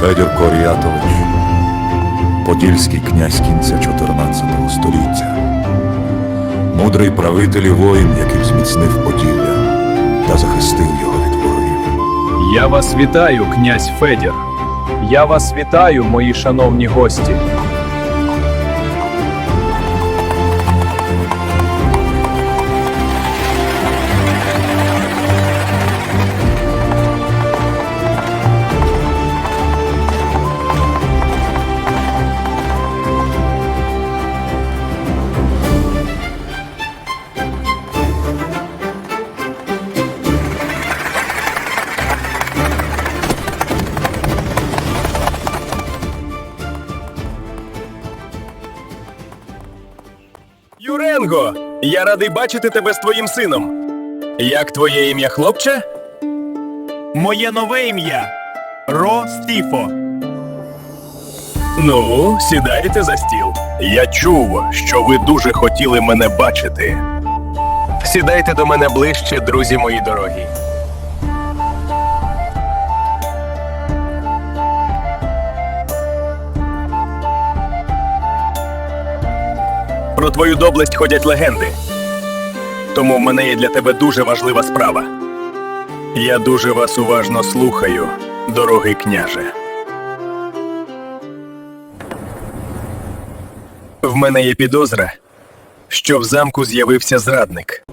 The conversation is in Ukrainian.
Федір Коріатович, подільський князь кінця 14 століття, мудрий правитель і воїн, який зміцнив Поділля та захистив його від ворогів. Я вас вітаю, князь Федір. Я вас вітаю, мої шановні гості. Юренго, я радий бачити тебе з твоїм сином. Як твоє ім'я, хлопче? Моє нове ім'я Ро Стіфо. Ну, сідайте за стіл. Я чув, що ви дуже хотіли мене бачити. Сідайте до мене ближче, друзі мої дорогі. Про твою доблесть ходять легенди. Тому в мене є для тебе дуже важлива справа. Я дуже вас уважно слухаю, дорогий княже. В мене є підозра, що в замку з'явився зрадник.